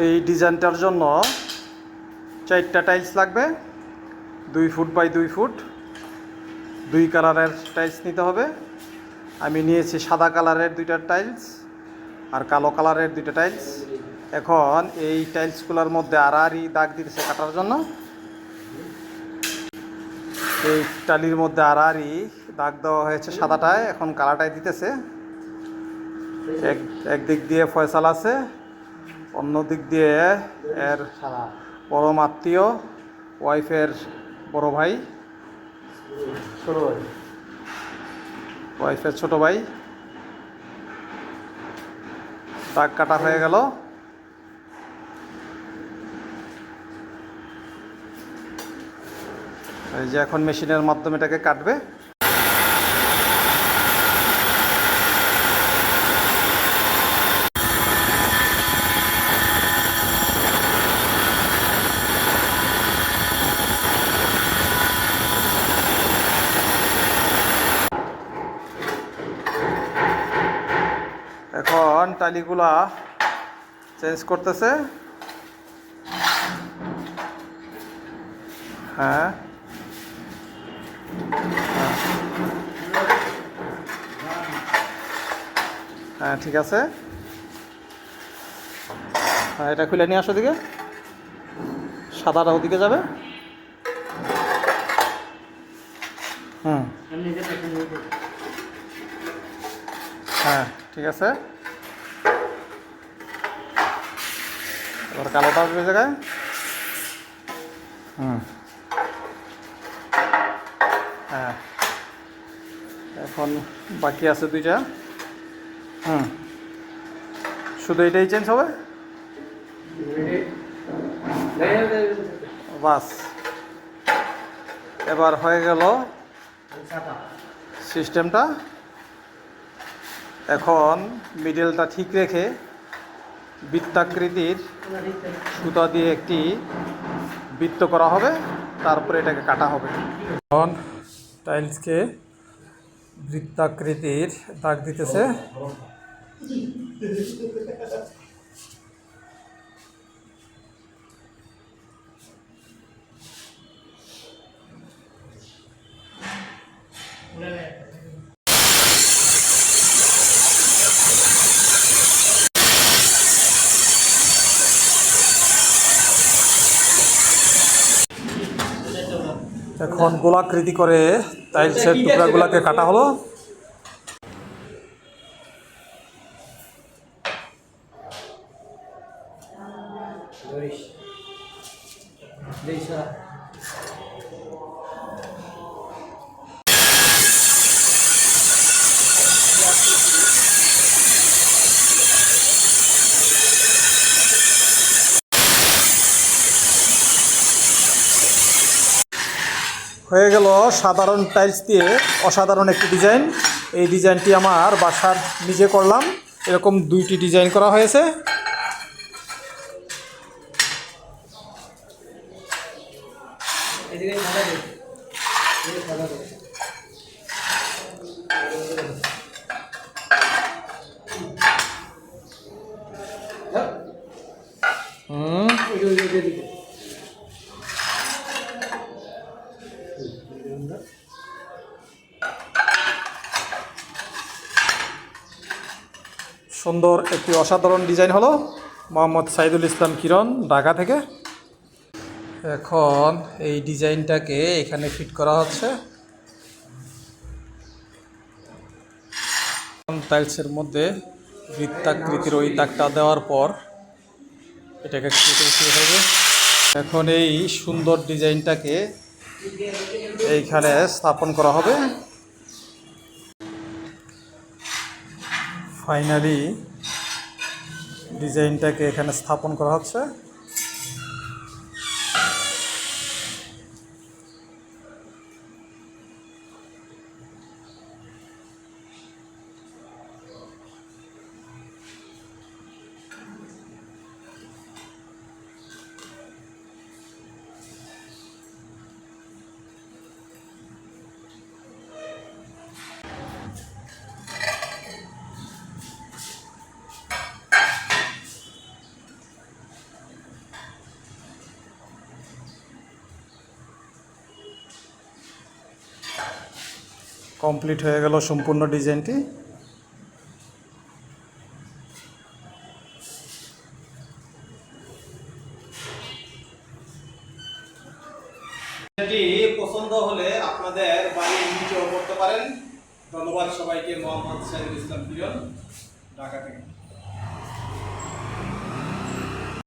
এই ডিজাইনটার জন্য চারটা টাইলস লাগবে। দুই ফুট বাই দুই ফুট। দুই কালারের টাইলস নিতে হবে। আমি নিয়েছি সাদা কালারের দুইটা টাইলস আর কালো কালারের দুইটা টাইলস। এখন এই টাইলসগুলোর মধ্যে আড়াআড়ি দাগ দিতেছে কাটার জন্য। এই টালির মধ্যে আড়াআড়ি দাগ দেওয়া হয়েছে সাদাটায়। এখন কালাটায় দিতেছে। এক একদিক দিয়ে ফয়সাল আছে। অন্য দিক দিয়ে এর পরম আত্মীয় ওয়াইফের বড় ভাই। ওয়াইফের ছোট ভাই। দাগ কাটা হয়ে গেল। এই যে এখন মেশিনের মাধ্যমে এটাকে কাটবে। এখন টালিগুলা চেঞ্জ করতেছে। হ্যাঁ। হ্যাঁ ঠিক আছে। হ্যাঁ এটা খুলে নিয়ে আসো দিকে সাদাটা ওদিকে যাবে। হুম। হ্যাঁ ঠিক আছে। এবার কালোটা আসবে জায়গায়? হুম। হ্যাঁ। এখন বাকি আছে দুইটা। হুম। শুধু এটাই চেঞ্জ হবে? বাস। এবার হয়ে গেল সিস্টেমটা এখন মিডলটা ঠিক রেখে বৃত্তাকৃতির সুতা দিয়ে একটি বৃত্ত করা হবে, তারপরে এটাকে কাটা হবে। এখন টাইলসকে বৃত্তাকৃতির দাগ দিতেছে। এখন গোলাকৃতি করে টাইলসের টুকরাগুলোকে কাটা হলো। হয়ে গেল সাধারণ টাইলস দিয়ে অসাধারণ একটি ডিজাইন এই ডিজাইনটি আমার বাসার নিজে করলাম। এরকম দুইটি ডিজাইন করা হয়েছে। সুন্দর একটি অসাধারণ ডিজাইন হলো মোহাম্মদ সাইদুল ইসলাম কিরণ, ঢাকা থেকে। এখন এই ডিজাইনটাকে এখানে ফিট করা হচ্ছে। টাইলসের মধ্যে বৃত্তাকৃতির ওই দাগটা দেওয়ার পর এটাকে শুরু হবে এখন এই সুন্দর ডিজাইনটাকে এইখানে স্থাপন করা হবে। ফাইনালি ডিজাইনটাকে এখানে স্থাপন করা হচ্ছে। কমপ্লিট হয়ে গেল সম্পূর্ণ ডিজাইনটি। পছন্দ হলে আপনাদের বাড়ির নিচেও করতে পারেন। ধন্যবাদ সবাইকে, মোহাম্মদ সাইদুল ইসলাম প্রিয়ন, ঢাকা থেকে।